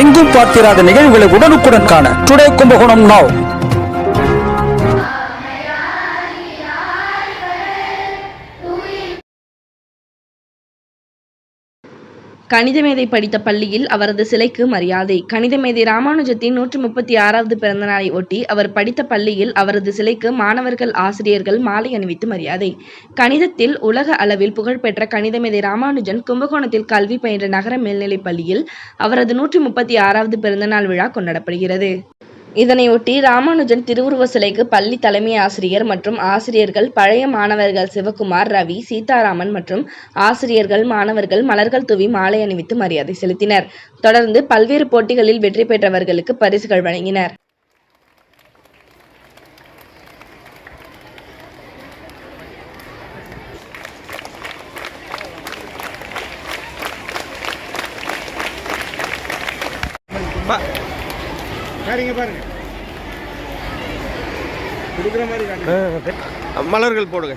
எங்கும் பார்த்திராத நிகழ்வுகளை உடனுக்குடன் காண டுடே கும்பகோணம் நாவ் கணிதமேதை படித்த பள்ளியில் அவரது சிலைக்கு மரியாதை. கணிதமேதை ராமானுஜத்தின் நூற்றி முப்பத்தி ஆறாவது பிறந்த நாளை ஒட்டி அவர் படித்த பள்ளியில் அவரது சிலைக்கு மாணவர்கள் ஆசிரியர்கள் மாலை அணிவித்து மரியாதை. கணிதத்தில் உலக அளவில் புகழ்பெற்ற கணிதமேதை ராமானுஜன் கும்பகோணத்தில் கல்வி பயின்ற நகர மேல்நிலைப் பள்ளியில் அவரது நூற்றி முப்பத்தி ஆறாவது பிறந்தநாள் விழா கொண்டாடப்படுகிறது. இதனையொட்டி ராமானுஜன் திருவுருவ சிலைக்கு பள்ளி தலைமை ஆசிரியர் மற்றும் ஆசிரியர்கள் பழைய மாணவர்கள் சிவகுமார் ரவி சீதாராமன் மற்றும் ஆசிரியர்கள் மாணவர்கள் மலர்கள் தூவி மாலை அணிவித்து மரியாதை செலுத்தினர். தொடர்ந்து பல்வேறு போட்டிகளில் வெற்றி பெற்றவர்களுக்கு பரிசுகள் வழங்கினர். சரிங்க பாருங்க. கொடுக்குற மாதிரி காட்டுங்க. மலர்கள் போடுங்க.